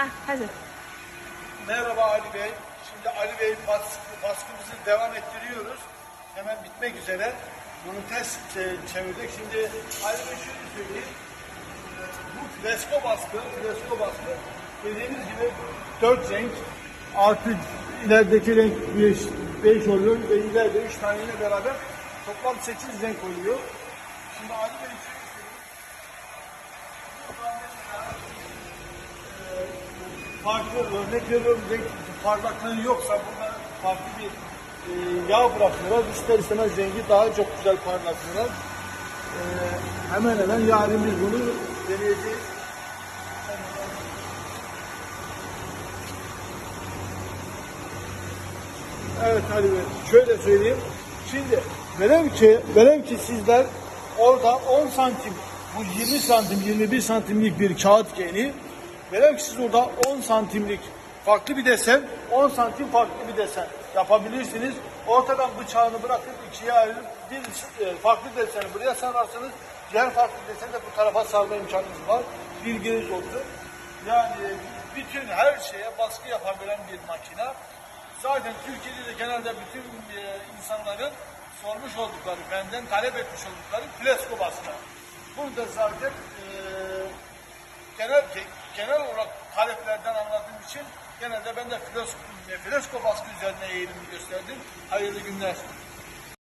Hə, hazır. Merhaba Ali Bey. Şimdi Ali Bey baskı, baskımızı devam ettiriyoruz. Hemen bitmek üzere. Bunu ters çe- çevirdik. Şimdi Ali Bey şunu söyleyeyim. Ee, Bu fresko baskı, fresko baskı dediğimiz gibi dört renk artı ilerideki renk beş, beş oluyor ve ileride üç taneyle beraber toplam sekiz renk oluyor. Şimdi Ali Bey şunu söyleyeyim. Buradan mesela farklı örnek veriyorum renk parlaklığı yoksa burada farklı bir e, yağ bırakıyorlar. İster istemez rengi daha çok güzel parlatıyorlar. E, hemen hemen yarın biz bunu deneyeceğiz. Evet Ali Bey, şöyle söyleyeyim. Şimdi velev ki, velev ki sizler orada 10 santim, bu 20 santim, 21 santimlik bir kağıt geni, velev ki siz orada 10 santimlik farklı bir desen, 10 santim farklı bir desen yapabilirsiniz. Ortadan bıçağını bırakıp ikiye ayırıp bir e, farklı deseni buraya sararsınız, diğer farklı deseni de bu tarafa sarma imkanınız var. Bilginiz olsun. Yani bütün her şeye baskı yapabilen bir makine. Zaten Türkiye'de de genelde bütün e, insanların sormuş oldukları, benden talep etmiş oldukları Flesko baskı. Burada zaten e, genel genel olarak taleplerden anladığım için genelde ben de Flesko, Flesko baskı üzerine eğilimi gösterdim. Hayırlı günler.